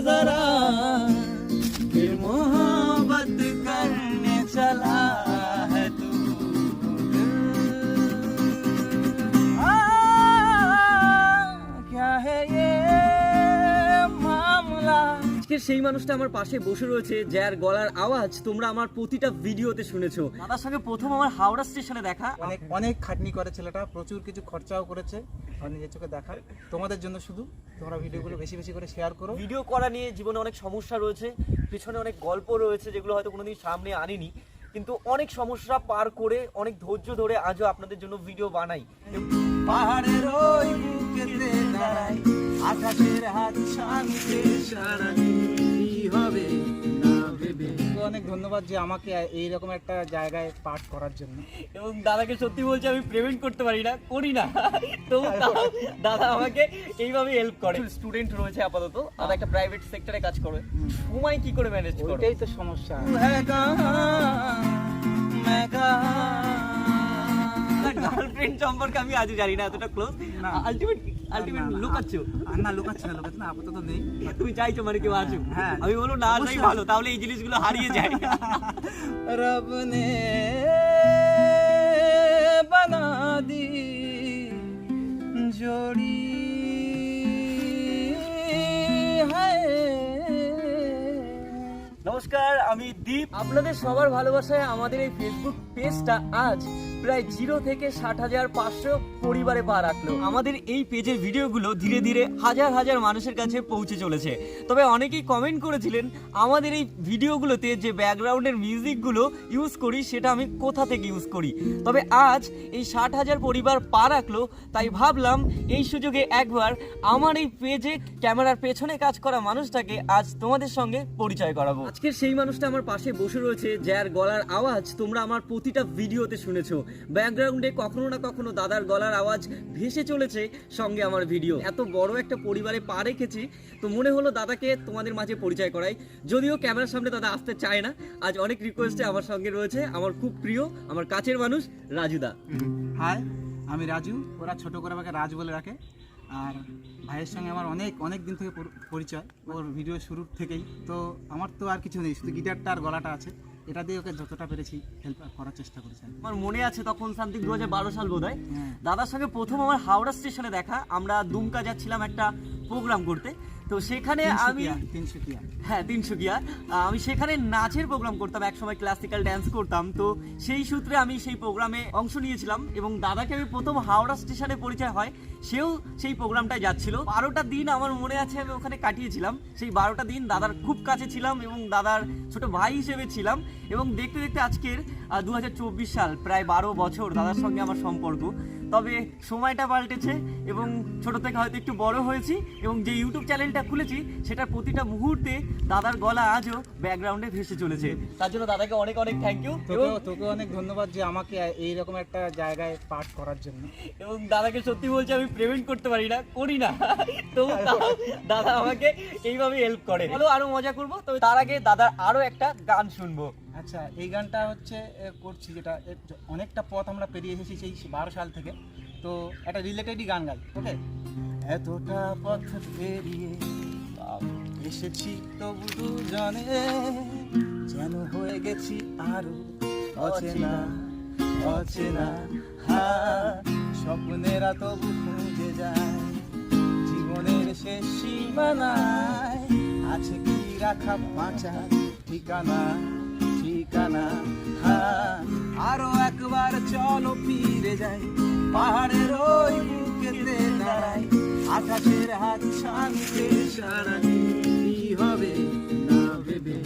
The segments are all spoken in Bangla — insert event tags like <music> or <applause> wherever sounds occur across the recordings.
যারা মহা সেই মানুষটা আমার পাশে বসে রয়েছে যার গলার আওয়াজ তোমরা আমার প্রতিটা ভিডিওতে শুনেছো। দাদার সঙ্গে প্রথম আমার হাওড়া স্টেশনে দেখা। অনেক অনেক খাটনি করে ছেলেটা প্রচুর কিছু খরচাও করেছে আর নিজের চোখে দেখা। তোমাদের জন্য শুধু তোমরা ভিডিওগুলো <laughs> বেশি বেশি করে শেয়ার করো। ভিডিও করা নিয়ে জীবনে অনেক সমস্যা রয়েছে পিছনে অনেক গল্প রয়েছে যেগুলো হয়তো কোনোদিন সামনে আনিনি। কিন্তু অনেক সমস্যা পার করে অনেক ধৈর্য ধরে আজও আপনাদের জন্য ভিডিও বানাই। পাহাড়ের ওই বুকেতে দাঁড়াই। আকাশের হাত ছানকে সারা হবে অনেক ধন্যবাদ যে আমাকে এই রকম একটা জায়গায় পাঠ করার জন্য। এবং দাদাকে সত্যি বলছি আমি প্রেমেন্ট করতে পারি না করি না। তো <laughs> দাদা আমাকে এইভাবে হেল্প করে। স্টুডেন্ট রয়েছে আপাতত আর একটা প্রাইভেট সেক্টরে কাজ করে। সময় কি করে ম্যানেজ করে? ওইটাই তো সমস্যা। গার্লফ্রেন্ড সম্পর্কে আমি আজও জানি না এতটা ক্লোজ আলটিমেট আলটিমেট নেই। <laughs> তুমি চাইছো মানে কেউ আসুক হ্যাঁ আমি না ভালো তাহলে এই জিনিসগুলো হারিয়ে যায়। <laughs> দি জোড়ি নমস্কার আমি দীপ। আপনাদের সবার ভালোবাসায় আমাদের এই ফেসবুক পেজটা আজ প্রায় জিরো থেকে ষাট হাজার পাঁচশো পরিবারে পা রাখল। আমাদের এই পেজের ভিডিওগুলো ধীরে ধীরে হাজার হাজার মানুষের কাছে পৌঁছে চলেছে। তবে অনেকেই কমেন্ট করেছিলেন, আমাদের এই ভিডিওগুলোতে যে ব্যাকগ্রাউন্ডের মিউজিকগুলো ইউজ করি, সেটা আমি কোথা থেকে ইউজ করি? তবে আজ এই ষাট হাজার পরিবার পা রাখল, তাই ভাবলাম এই সুযোগে একবার আমার এই পেজে ক্যামেরার পেছনে কাজ করা মানুষটাকে আজ তোমাদের সঙ্গে পরিচয় করাবো। আজকের সেই মানুষটা আমার পাশে বসে রয়েছে, যার গলার আওয়াজ তোমরা আমার প্রতিটা ভিডিওতে শুনেছো। ব্যাকগ্রাউন্ডে কখনো না কখনো দাদার গলার আওয়াজ ভেসে চলেছে সঙ্গে আমার ভিডিও। এত বড় একটা পরিবারে পা রেখেছি, তো মনে হলো দাদাকে তোমাদের মাঝে পরিচয় করাই। যদিও ক্যামেরার সামনে দাদা আসতে চায় না, আজ অনেক রিকোয়েস্টে আমার সঙ্গে রয়েছে আমার খুব প্রিয়, আমার কাছের মানুষ রাজুদা হাই আমি রাজু, ওরা ছোট করে আমাকে রাজ বলে রাখে আর ভাইয়ের সঙ্গে আমার অনেক অনেক দিন থেকে পরিচয়। ওর ভিডিও শুরুর থেকেই। তো আমার তো আর কিছু নেই, শুধু গিটারটা আর গলাটা আছে। এটা দিয়ে ওকে যতটা পেরেছি হেল্প করার চেষ্টা করেছি আমার মনে আছে তখন সামথিং দু হাজার বারো সাল বোধ হয়। হ্যাঁ। দাদার সঙ্গে প্রথম আমার হাওড়া স্টেশনে দেখা। আমরা দুমকা যাচ্ছিলাম একটা প্রোগ্রাম করতে। তো সেখানে আমি তিনসুকিয়া হ্যাঁ তিনশুকিয়া আমি সেখানে নাচের প্রোগ্রাম করতাম একসময় ক্লাসিক্যাল ড্যান্স করতাম। তো সেই সূত্রে আমি সেই প্রোগ্রামে অংশ নিয়েছিলাম এবং দাদাকে আমি প্রথম হাওড়া স্টেশনে পরিচয় হয় সেও সেই প্রোগ্রামটায় যাচ্ছিল। বারোটা দিন আমার মনে আছে আমি ওখানে কাটিয়েছিলাম। সেই বারোটা দিন দাদার খুব কাছে ছিলাম এবং দাদার ছোট ভাই হিসেবে ছিলাম এবং দেখতে দেখতে আজকের দু হাজার চব্বিশ সাল প্রায় বারো বছর দাদার সঙ্গে আমার সম্পর্ক। তবে সময়টা পাল্টেছে এবং ছোট থেকে হয়তো একটু বড় হয়েছি এবং যে ইউটিউব চ্যানেলটা খুলেছি সেটার প্রতিটা মুহূর্তে দাদার গলা আজও ব্যাকগ্রাউন্ডে ভেসে চলেছে। তার জন্য দাদাকে অনেক অনেক থ্যাংক ইউ এবং তোকে অনেক ধন্যবাদ যে আমাকে এইরকম একটা জায়গায় পাঠ করার জন্য। এবং দাদাকে সত্যি বলছি আমি পেমেন্ট করতে পারি না করি না। তো দাদা আমাকে এইভাবে হেল্প করে। চলো আরও মজা করব? তবে তার আগে দাদার আরও একটা গান শুনব। আচ্ছা এই গানটা হচ্ছে করছি যেটা অনেকটা পথ আমরা পেরিয়ে এসেছি সেই বারো সাল থেকে। তো একটা রিলেটেডই গান গাই ওকে এতটা পথ পেরিয়ে এসেছি তবু দুজনে যেন হয়ে গেছি আরও অচেনা অচেনা। হা স্বপ্নেরা তবু খুঁজে যায়। জীবনের শেষ সীমানায় আছে কি রাখা বাঁচা ঠিকানা ঠিকানা? হ্যাঁ আরও একবার চলো ফিরে যাই। পাহাড়ের ওই বুকেতে দাঁড়াই। আকাশের হাত ছানিতে সারা কি হবে না ভেবে?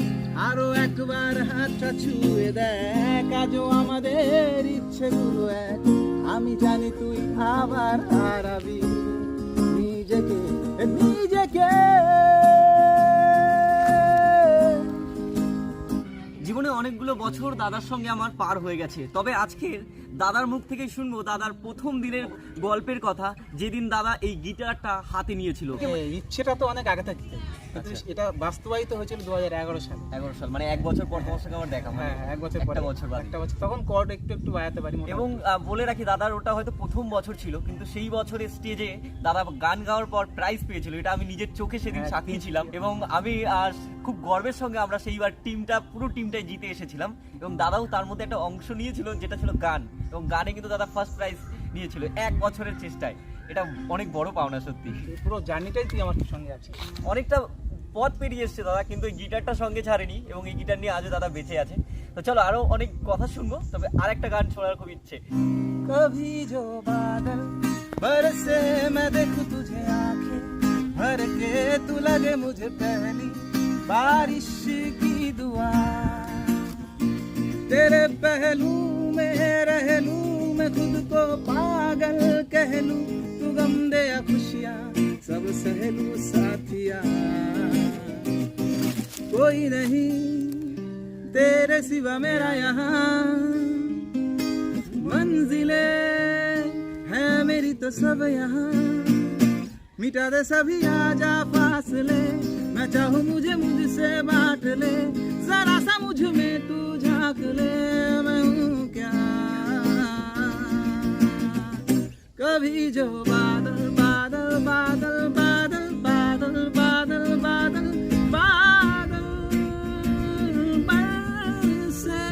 আরও একবার হাতটা ছুঁয়ে দেখ, আজও আমাদের ইচ্ছেগুলো এক আমি জানি তুই আবার হারাবি। নিজেকে নিজেকে। জীবনে অনেকগুলো বছর দাদার সঙ্গে আমার পার হয়ে গেছে। তবে আজকের দাদার মুখ থেকে শুনব দাদার প্রথম দিনের গল্পের কথা যেদিন দাদা এই গিটারটা হাতে নিয়েছিল। ইচ্ছেটা তো অনেক আগে থেকে কিন্তু আচ্ছা। এটা বাস্তবায়িত হয়েছিল দু হাজার এগারো সাল। এগারো সাল মানে এক বছর পর তোমার সঙ্গে আমার দেখা হ্যাঁ হ্যাঁ, এক বছর পরে বছর। একটা বছর তখন কর্ড একটু একটু বাড়াতে পারি এবং বলে রাখি দাদার ওটা হয়তো প্রথম বছর ছিল কিন্তু সেই বছরের স্টেজে দাদা গান গাওয়ার পর প্রাইজ পেয়েছিল এটা আমি নিজের চোখে সেদিন হ্যাঁ, সাক্ষী ছিলাম। এবং আমি আহ, খুব গর্বের সঙ্গে আমরা সেইবার টিমটা পুরো টিমটাই জিতে এসেছিলাম। এবং দাদাও তার মধ্যে একটা অংশ নিয়েছিল যেটা ছিল গান। এবং গানে কিন্তু দাদা ফার্স্ট প্রাইজ নিয়েছিল এক বছরের চেষ্টায় এটা অনেক বড় পাওনা সত্যি এই পুরো জার্নিটাই তুই আমার সঙ্গে আছিস অনেকটা পথ পেরিয়ে এসছে দাদা কিন্তু এই গিটারটা সঙ্গে ছাড়েনি এবং এই গিটার নিয়ে আজও দাদা বেঁচে আছে তো চলো আরো অনেক কথা শুনবো তবে আরেকটা গান শোনার খুব ইচ্ছে कभी जो बादल बरसे मैं देखूं तुझे आंखें भर के तू लगे मुझे पहली बारिश की दुआ तेरे पहलू में रह लूँ मैं खुद को पागल कह लूँ तू गम दे या खुशियाँ, सब सहलू साथिया। कोई नहीं, तेरे सिवा मेरा यहाँ। मंजिले है मेरी तो सब यहाँ। मिटा दे सभी आजा फासले, मैं चाहूँ मुझे मुझसे जो बादल बादल बादल बादल बादल बादल बादल बादल बरसे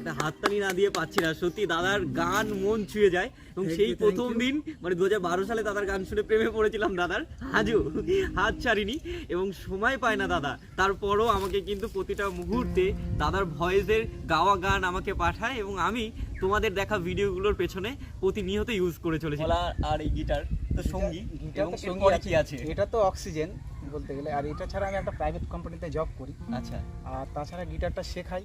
এটা হাততালি না দিয়ে পাচ্ছি না সত্যি দাদার গান মন ছুঁয়ে যায় এবং Thank সেই you, thank প্রথম you. দিন মানে দু সালে দাদার গান শুনে প্রেমে পড়েছিলাম দাদার আজও হাত ছাড়িনি এবং সময় পায় না দাদা তারপরও আমাকে কিন্তু প্রতিটা মুহূর্তে দাদার ভয়েসের গাওয়া গান আমাকে পাঠায় এবং আমি তোমাদের দেখা ভিডিওগুলোর পেছনে প্রতিনিয়ত ইউজ করে চলেছে। আর এই গিটার তো সঙ্গী এবং সঙ্গী কি আছে? এটা তো অক্সিজেন বলতে গেলে আর এটা ছাড়া আমি একটা প্রাইভেট কোম্পানিতে জব করি। আচ্ছা। আর তাছাড়া গিটারটা শেখাই।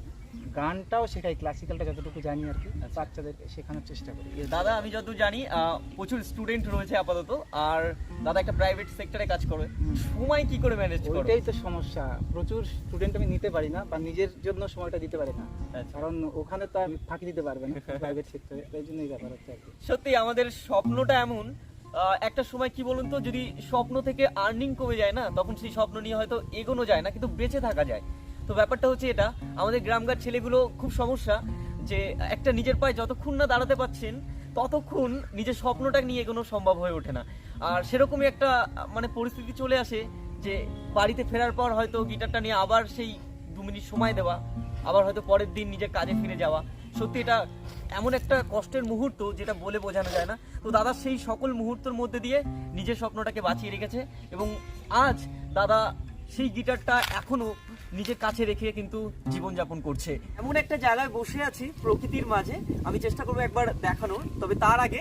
গানটাও শেখাই ক্লাসিক্যালটা যতটুকু জানি আর কি আচ্ছা। বাচ্চাদেরকে শেখানোর চেষ্টা করি। দাদা আমি যতদূর জানি প্রচুর স্টুডেন্ট রয়েছে আপাতত আর দাদা একটা প্রাইভেট সেক্টরে কাজ করে সময় কি করে ম্যানেজ করে? ওইটাই তো সমস্যা। প্রচুর স্টুডেন্ট আমি নিতে পারি না বা নিজের জন্য সময়টা দিতে পারি না। আচ্ছা। কারণ ওখানে তো আমি ফাঁকি দিতে পারবে না প্রাইভেট সেক্টরে এই জন্যই ব্যাপার হচ্ছে আর কি। সত্যি আমাদের স্বপ্নটা এমন একটা সময় কি বলুন তো যদি স্বপ্ন থেকে আর্নিং কমে যায় না তখন সেই স্বপ্ন নিয়ে হয়তো এগোনো যায় না কিন্তু বেঁচে থাকা যায়। তো ব্যাপারটা হচ্ছে এটা, আমাদের গ্রামগার ছেলেগুলো খুব সমস্যা যে একটা নিজের পায়ে যতক্ষণ না দাঁড়াতে পাচ্ছেন ততক্ষণ নিজের স্বপ্নটা নিয়ে এগোনো সম্ভব হয়ে ওঠে না। আর সেরকমই একটা মানে পরিস্থিতি চলে আসে যে বাড়িতে ফেরার পর হয়তো গিটারটা নিয়ে আবার সেই দু মিনিট সময় দেওয়া, আবার হয়তো পরের দিন নিজের কাজে ফিরে যাওয়া। সত্যি এটা এমন একটা কষ্টের মুহূর্ত যেটা বলে বোঝানো যায় না। তো দাদা সেই সকল মুহূর্তের মধ্যে দিয়ে নিজের স্বপ্নটাকে বাঁচিয়ে রেখেছে এবং আজ দাদা সেই গিটারটা এখনও নিজের কাছে রেখে কিন্তু জীবনযাপন করছে। এমন একটা জায়গায় বসে আছি প্রকৃতির মাঝে। আমি চেষ্টা করব একবার দেখানোর তবে তার আগে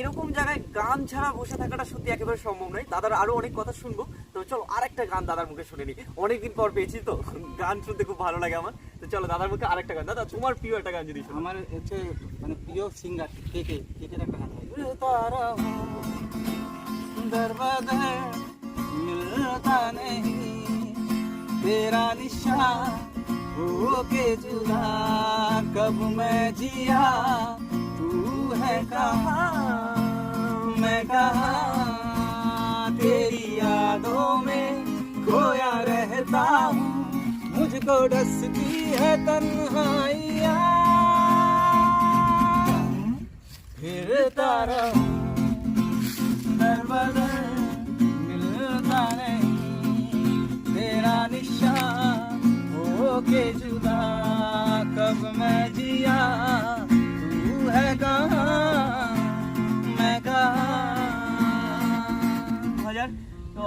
এরকম জায়গায় গান ছাড়া বসে থাকাটা সত্যি একেবারে সম্ভব নয়। দাদার আরও অনেক কথা শুনব। তো চলো আর একটা গান দাদার মুখে শুনে নি অনেকদিন পর পেয়েছি তো। গান শুনতে খুব ভালো লাগে আমার। তো চলো দাদার মুখে আরেকটা গান। দাদা তোমার প্রিয় একটা গান যদি আমার হচ্ছে মানে প্রিয় সিঙ্গার কে কে? কে কে একটা গান তারা সুন্দর মিলতা নেই। तेरा निशान हो के जुदा, कब मैं जिया, तू है कहा? मैं कहा? तेरी यादों में खोया रहता हूँ, मुझको डसती है तन्हाइया। फिरता रहूँ। के जुदा कब मैं जिया तू है कहाँ मैं कहाँ হাজার তো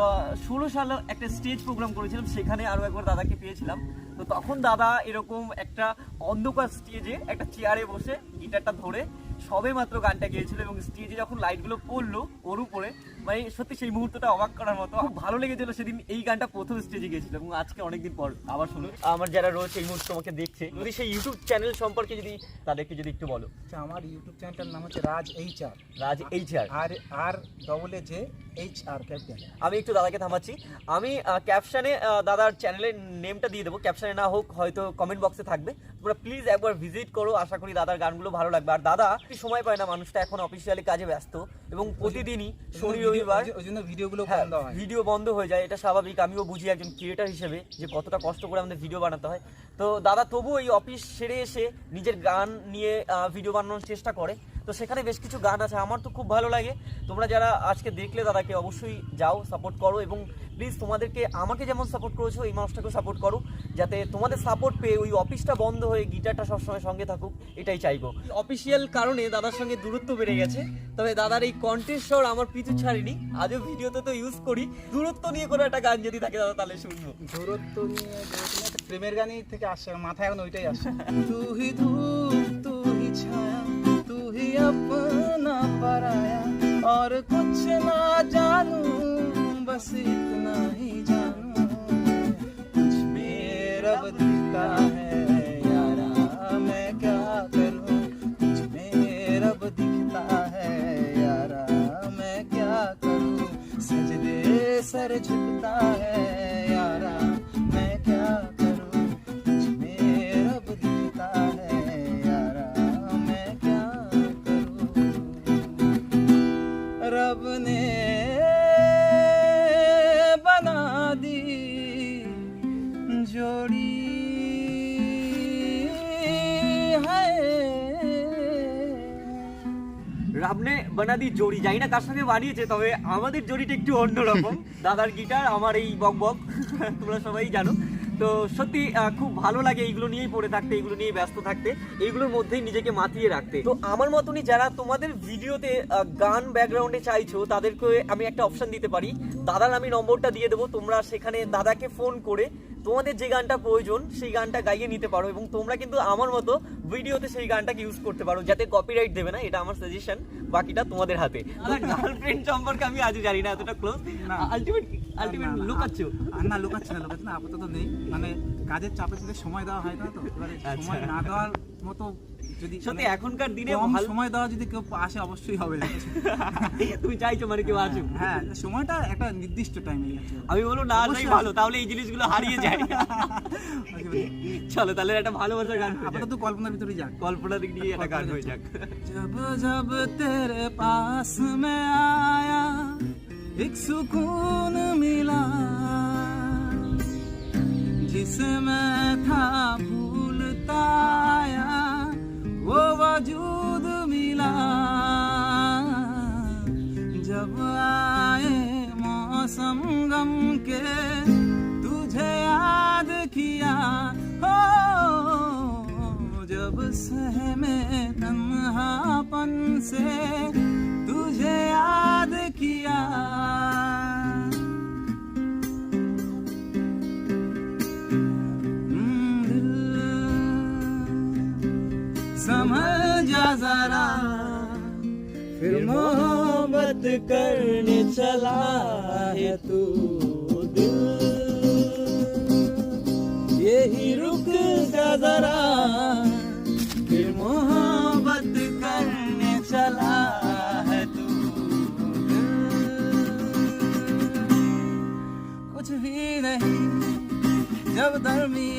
ষোলো সালে একটা স্টেজ প্রোগ্রাম করেছিলাম সেখানে আরো একবার দাদাকে পেয়েছিলাম তো তখন দাদা এরকম একটা অন্ধকার স্টেজে একটা চেয়ারে বসে গিটারটা ধরে সবে মাত্র গানটা গিয়েছিল এবং স্টেজে যখন লাইটগুলো পড়ল ওর উপরে মানে সত্যি সেই মুহূর্তটা অবাক করার মতো। খুব ভালো লেগেছিল সেদিন এই গানটা প্রথম স্টেজে গিয়েছিল এবং আজকে অনেকদিন পর আবার শুনুন আমার যারা রয়েছে এই মুহূর্তে তোমাকে দেখছে যদি সেই ইউটিউব চ্যানেল সম্পর্কে যদি তাদেরকে যদি একটু বলো। আচ্ছা আমার ইউটিউব চ্যানেলটার নাম হচ্ছে Raj H R. Raj H R. R R double A J H R capital আমি একটু দাদাকে থামাচ্ছি। আমি ক্যাপশনে দাদার চ্যানেলের নেমটা দিয়ে দেবো। ক্যাপশনে না হোক হয়তো কমেন্ট বক্সে থাকবে। তোমরা প্লিজ একবার ভিজিট করো আশা করি দাদার গানগুলো ভালো লাগবে। আর দাদা সময় পায় না মানুষটা এখন অফিসিয়ালি কাজে ব্যস্ত এবং প্রতিদিনই শনি রবিবার ওই জন্য ভিডিওগুলো হ্যাঁ, বন্ধ হয়। ভিডিও বন্ধ হয়ে যায় এটা স্বাভাবিক। আমিও বুঝি একজন ক্রিয়েটার হিসেবে যে কতটা কষ্ট করে আমাদের ভিডিও বানাতে হয়। তো দাদা তবু এই অফিস সেরে এসে নিজের গান নিয়ে ভিডিও বানানোর চেষ্টা করে। তো সেখানে বেশ কিছু গান আছে আমার তো খুব ভালো লাগে। তোমরা যারা আজকে দেখলে দাদাকে অবশ্যই যাও সাপোর্ট করো এবং প্লিজ তোমাদেরকে আমাকে যেমন সাপোর্ট করেছো এই মানুষটাকেও সাপোর্ট করো যাতে তোমাদের সাপোর্ট পেয়ে ওই অফিসটা বন্ধ হয়ে গিটারটা সবসময় সঙ্গে থাকুক এটাই চাইবো অফিসিয়াল কারণে দাদার সঙ্গে দূরত্ব বেড়ে গেছে তবে দাদার এই কন্টেস্টর আমার পিছু ছাড়িনি আজও ভিডিওতে তো ইউজ করি দূরত্ব নিয়ে কোনো একটা গান যদি থাকে দাদা তাহলে শুনবো দূরত্ব নিয়ে দূরত্ব নিয়ে একটা প্রেমের গানই থেকে আসছে মাথায় এখন ওইটাই আসছে <laughs> তু হি ধূপ তু হি ছায়া তু হি अपना पराया और कुछ ना जानू बस इतना ही जानू कुछ रब दिखता है क्या करूँ? कुछ दिखता है क्या करूँ? सजदे सर झुकता है। বানাদি জড়ি জানি না কার সঙ্গে বানিয়েছে তবে আমাদের জড়িটা একটু অন্যরকম। <laughs> দাদার গিটার আমার এই বক বক <laughs> তোমরা সবাই জানো। তো সত্যি খুব ভালো লাগে এইগুলো নিয়েই পড়ে থাকতে এইগুলো নিয়ে ব্যস্ত থাকতে এইগুলোর মধ্যেই নিজেকে মাতিয়ে রাখতে। তো আমার মতনই যারা তোমাদের ভিডিওতে গান ব্যাকগ্রাউন্ডে চাইছো তাদেরকে আমি একটা অপশন দিতে পারি। দাদার আমি নম্বরটা দিয়ে দেবো তোমরা সেখানে দাদাকে ফোন করে তোমাদের যে গানটা প্রয়োজন সেই গানটা গাইয়ে নিতে পারো এবং তোমরা কিন্তু আমার মতো ভিডিওতে সেই গানটাকে ইউজ করতে পারো যাতে কপিরাইট দেবে না এটা আমার সাজেশন বাকিটা তোমাদের হাতে। গার্লফ্রেন্ড সম্পর্কে আমি আজ জানি না এতটা ক্লোজ। Ultimate ultimate লুকাচ্ছ। না লুকাচ্ছে না লুকাচ্ছে না আপাতত নেই। মানে কাজের চাপে সাথে সময় দেওয়া হয় না তো আচ্ছা। সময় না দেওয়ার মতো যদি সত্যি মানে এখনকার দিনে কম ভালো সময় দেওয়া যদি কেউ আসে অবশ্যই হবে <laughs> তুমি চাইছো মানে কেউ আসুক হ্যাঁ সময়টা একটা নির্দিষ্ট টাইমে আমি বলবো না যাই অবশ্যই ভালো তাহলে এই জিনিসগুলো হারিয়ে যায় চলো তাহলে একটা ভালোবাসার গান হয়ে যাক। আপাতত কল্পনার ভিতরে যাক কল্পনা দিক দিয়ে একটা গান হয়ে যাক जब जब तेरे पास मैं आया एक सुकून मिला जिसे मैं था भूलता आया वो वजूद मिला। जब आए मौसम गम के, तुझे याद किया। हो, जब सहमे तन्हापन से तुझे मोहब्बत करने चला है तू दिल। यही रुक जा जरा फिर मोहब्बत करने चला है तू दिल। कुछ भी नहीं, जब दरमिया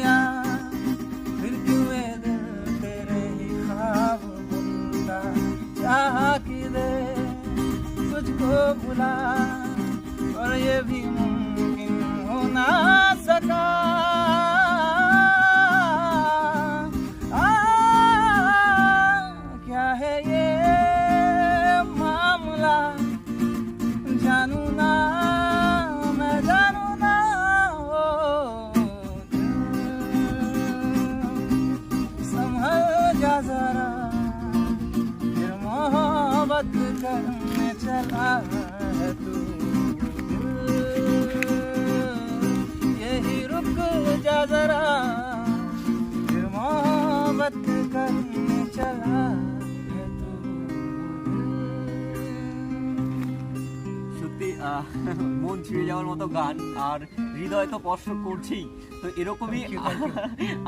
ছুঁয়ে যাওয়ার মতো গান আর হৃদয় তো স্পর্শ করছেই। তো এরকমই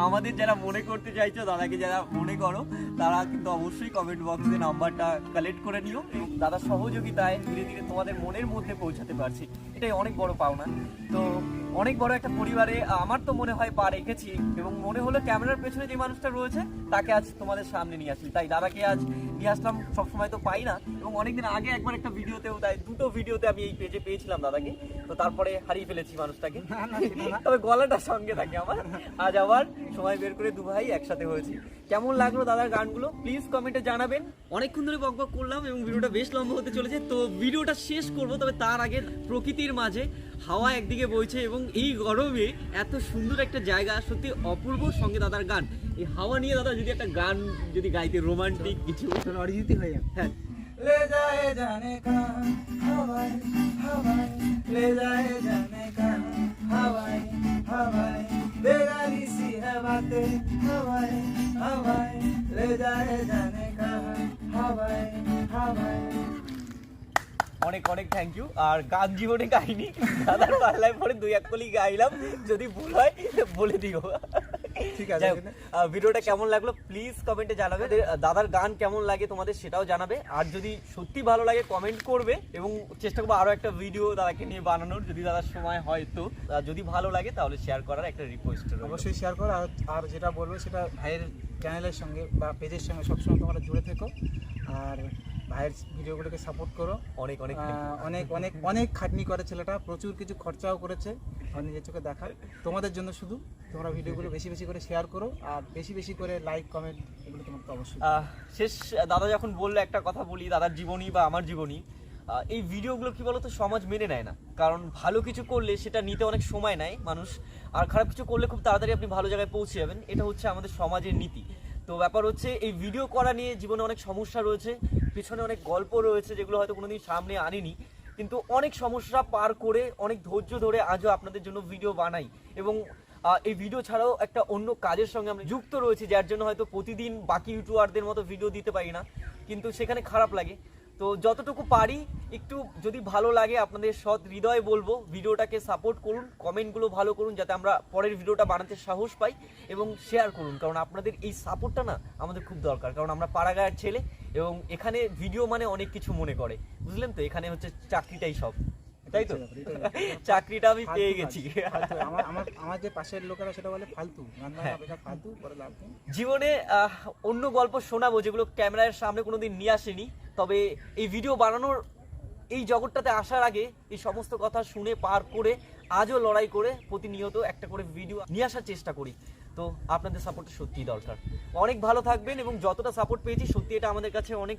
আমাদের যারা মনে করতে চাইছো দাদাকে যারা মনে করো তারা কিন্তু অবশ্যই কমেন্ট বক্সে নাম্বারটা কালেক্ট করে নিও এবং দাদার সহযোগিতায় ধীরে ধীরে তোমাদের মনের মধ্যে পৌঁছাতে পারছি। এটাই অনেক বড় পাওনা। তো অনেক বড় একটা পরিবারে আমার তো মনে হয় পা রেখেছি এবং মনে হলো ক্যামেরার পেছনে যে মানুষটা রয়েছে তাকে আজ তোমাদের সামনে নিয়ে আসি। তাই দাদাকে আজ নিয়ে আসলাম সবসময় তো পাই না এবং অনেকদিন আগে একবার একটা ভিডিওতেও তাই দুটো ভিডিওতে আমি এই পেজে পেয়েছিলাম দাদাকে। তো তারপরে হারিয়ে ফেলেছি মানুষটাকে। তবে গলাটা সঙ্গে থাকে আমার। আজ আবার সময় বের করে দু ভাই একসাথে হয়েছি। কেমন লাগল দাদার গানগুলো? প্লিজ কমেন্টে জানাবেন। অনেকক্ষণ ধরে বকবক করলাম এবং ভিডিওটা বেশ লম্বা হতে চলেছে। তো ভিডিওটা শেষ করব তবে তার আগে প্রকৃতির মাঝে হাওয়া একদিকে বইছে এবং এই গরমে এত সুন্দর একটা জায়গা সত্যি অপূর্ব সঙ্গে দাদার গান এই হাওয়া নিয়ে দাদা যদি একটা গান যদি গাইতে রোমান্টিক কিছু চলো অরিজিৎই হয়ে যাবে হ্যাঁ ले जाए जाने का हवाई हवाई ले जाए जाने का हवाई हवाई बेगारी सी है बातें हवाई हवाई ले जाए जाने का हवाई हवाई অনেক অনেক থ্যাংক ইউ আর গান জীবনে গাইনি। দাদার পাল্লায় পরে দুই এক কলি গাইলাম। যদি ভুল হয় বলে দিও। ঠিক আছে, ভিডিওটা কেমন লাগল প্লিজ কমেন্টে জানাবে। দাদার গান কেমন লাগে তোমাদের সেটাও জানাবে। আর যদি সত্যি ভালো লাগে কমেন্ট করবে এবং চেষ্টা করব আরও একটা ভিডিও দাদাকে নিয়ে বানানোর। যদি দাদার সময় হয় তো। যদি ভালো লাগে তাহলে শেয়ার করার একটা রিকোয়েস্ট অবশ্যই শেয়ার করো। আর আর যেটা বলব সেটা ভাইয়ের চ্যানেলের সঙ্গে বা পেজের সঙ্গে সবসময় তোমরা জুড়ে থেকো। আর ভাইয়ের ভিডিওগুলোকে সাপোর্ট করো। অনেক অনেক অনেক অনেক অনেক খাটনি করে ছেলেটা। প্রচুর কিছু খরচাও করেছে। আর নিজের চোখে দেখার তোমাদের জন্য শুধু তোমরা ভিডিওগুলো বেশি বেশি করে শেয়ার করো আর বেশি বেশি করে লাইক কমেন্ট এগুলো তোমাকে অবশ্যই। শেষ দাদা যখন বলল একটা কথা বলি দাদার জীবনী বা আমার জীবনী এই ভিডিওগুলো কি বলতো সমাজ মেনে নেয় না। কারণ ভালো কিছু করলে সেটা নিতে অনেক সময় নেয় মানুষ আর খারাপ কিছু করলে খুব তাড়াতাড়ি আপনি ভালো জায়গায় পৌঁছে যাবেন। এটা হচ্ছে আমাদের সমাজের নীতি। তো ব্যাপার হচ্ছে এই ভিডিও করা নিয়ে জীবনে অনেক সমস্যা রয়েছে। পিছনে অনেক গল্প রয়েছে যেগুলো হয়তো কোনোদিন সামনে আনিনি। কিন্তু অনেক সমস্যা পার করে, অনেক ধৈর্য ধরে আজও আপনাদের জন্য ভিডিও বানাই। এবং এই ভিডিও ছাড়াও একটা অন্য কাজের সঙ্গে আমরা যুক্ত রয়েছে, যার জন্য হয়তো প্রতিদিন বাকি ইউটিউবারদের মতো ভিডিও দিতে পারি না। কিন্তু সেখানে খারাপ লাগে। তো যতটুকু পারি, একটু যদি ভালো লাগে আপনাদের সৎ হৃদয় বলব, ভিডিওটাকে সাপোর্ট করুন কমেন্টগুলো ভালো করুন, যাতে আমরা পরের ভিডিওটা বানাতে সাহস পাই এবং শেয়ার করুন। কারণ আপনাদের এই সাপোর্টটা না আমাদের খুব দরকার। কারণ আমরা পাড়াগাঁয়ের ছেলে এবং এখানে ভিডিও মানে অনেক কিছু মনে করে। বুঝলেন তো? এখানে হচ্ছে চাকরিটাই সব। তাই তো? চাকরিটা আমি পেয়ে গেছি। আমার যে পাশের লোকেরা সেটা বলে ফালতু। বেকার ফালতু লাভ জীবনে অন্য গল্প শোনাবো যেগুলো ক্যামেরার সামনে কোনোদিন নিয়ে আসেনি। তবে এই ভিডিও বানানোর এই জগৎটাতে আসার আগে এই সমস্ত কথা শুনে পার করে আজও লড়াই করে প্রতিনিয়ত একটা করে ভিডিও নিয়ে আসার চেষ্টা করি। তো আপনাদের সাপোর্ট সত্যিই দরকার। অনেক ভালো থাকবেন এবং যতটা সাপোর্ট পেয়েছি সত্যি এটা আমাদের কাছে অনেক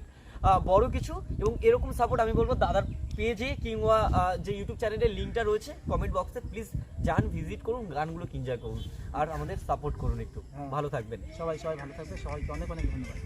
বড় কিছু। এবং এরকম সাপোর্ট আমি বলব দাদার পেজে কিংবা যে ইউটিউব চ্যানেলের লিঙ্কটা রয়েছে কমেন্ট বক্সে প্লিজ যান ভিজিট করুন গানগুলো এনজয় করুন আর আমাদের সাপোর্ট করুন একটু। হ্যাঁ। ভালো থাকবেন। সবাই সবাই ভালো থাকবে সবাইকে অনেক অনেক ধন্যবাদ।